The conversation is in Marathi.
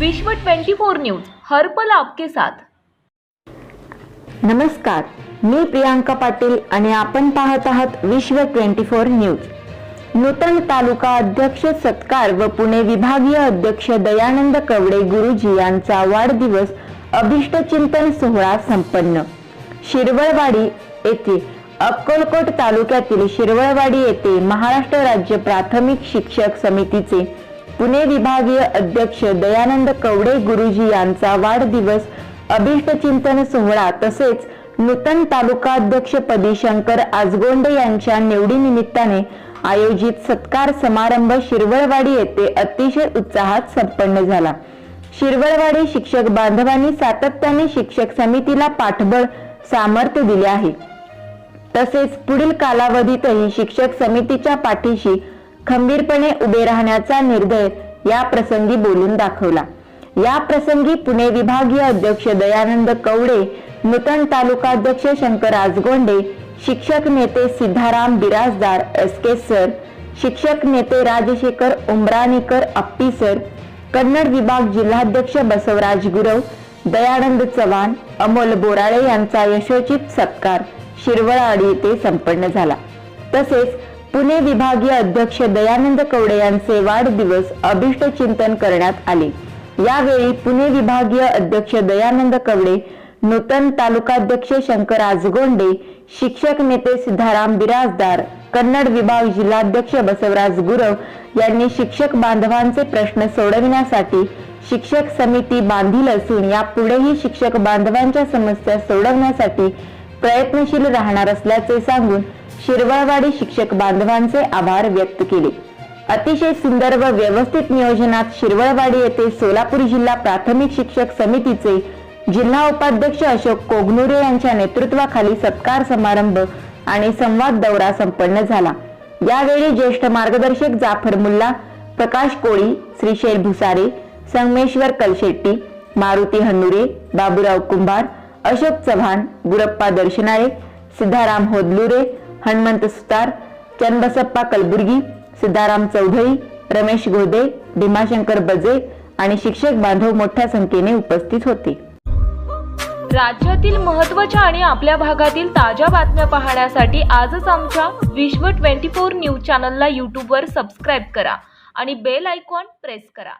विश्व 24 न्यूज हर्पल आपके साथ. नमस्कार मी प्रियांका पाटील आणि आपण पाहत आहात विश्व ट्वेंटी फोर न्यूज. नूतन तालुका अध्यक्ष सत्कार व पुणे विभागीय अध्यक्ष दयानंद कवडे गुरुजी यांचा वाढदिवस अभिष्ट चिंतन सोहळा संपन्न. शिरवळवाडी येथे अक्कलकोट तालुक्यातील शिरवळवाडी येथे महाराष्ट्र राज्य प्राथमिक शिक्षक समितीचे पुणे विभागीय अध्यक्ष दयानंद कवडे गुरुजी यांचा वाढदिवस अभिष्ट चिंतन सोहळा तसेच नूतन तालुका अध्यक्षपदी शंकर आजगोंडे यांच्या निवडीनिमित्ताने आयोजित सत्कार समारंभ शिरवळवाडी येथे अतिशय उत्साहात संपन्न झाला. शिरवळवाडी शिक्षक बांधवांनी सातत्याने शिक्षक समितीला पाठबळ सामर्थ्य दिले आहे. तसेच पुढील कालावधीतही शिक्षक समितीच्या पाठीशी खंबीरपणे उभे राहण्याचा निर्णय या प्रसंगी बोलून दाखवला. या प्रसंगी पुणे विभागीय अध्यक्ष दयानंद कवडे नूतन तालुका अध्यक्ष शंकर आजगोंडे शिक्षक नेते Siddharam Biradar S K sir शिक्षक नेते राजशेखर उमराणीकर अप्पी सर कन्नड विभाग जिल्हाध्यक्ष बसवराज गुरव दयानंद चव्हाण अमोल बोराळे यांचा यशोचित सत्कार शिरवळवाडी येथे संपन्न झाला. तसेच पुणे विभागीय अध्यक्ष दयानंद कवडे यांचे वाढदिवस अभिष्ट चिंतन करण्यात आले. यावेळी पुणे विभागीय अध्यक्ष दयानंद कवडे नूतन तालुकाध्यक्ष शंकर आजगोंडे शिक्षक नेते सिद्धाराम बिराजदार कन्नड विभाग जिल्हाध्यक्ष बसवराज गुरव यांनी शिक्षक बांधवांचे प्रश्न सोडविण्यासाठी शिक्षक समिती बांधील असून यापुढेही शिक्षक बांधवांच्या समस्या सोडवण्यासाठी प्रयत्नशील राहणार असल्याचे सांगून शिरवळवाडी शिक्षक बांधवांचे आभार व्यक्त केले. अतिशय सुंदर व व्यवस्थित नियोजनात शिरवळवाडी येथे सोलापूर जिल्हा प्राथमिक शिक्षक समितीचे जिल्हा उपाध्यक्ष अशोक कोगनुरे यांच्या नेतृत्वाखाली सत्कार समारंभ आणि संवाद दौरा संपन्न झाला. यावेळी ज्येष्ठ मार्गदर्शक जाफर मुल्ला प्रकाश कोळी श्रीशैल भुसारे संगमेश्वर कलशेट्टी मारुती हन्नुरे बाबूराव कुंभार अशोक चव्हाण गुरप्पा दर्शनाळे सिद्धाराम होदलुरे हनुमंत सुतार चंदसप्पा कलबुर्गी सिद्धाराम चौधरी रमेश गोदे भीमाशंकर बजे आणि शिक्षक बांधव मोठ्या संख्येने उपस्थित होते. राज्यातील महत्त्वाच्या आणि आपल्या भागातील ताज्या बातम्या पाहण्यासाठी आजच आमच्या विश्व 24 न्यूज चॅनलला यूट्यूबवर सबस्क्राईब करा आणि बेल आयकॉन प्रेस करा.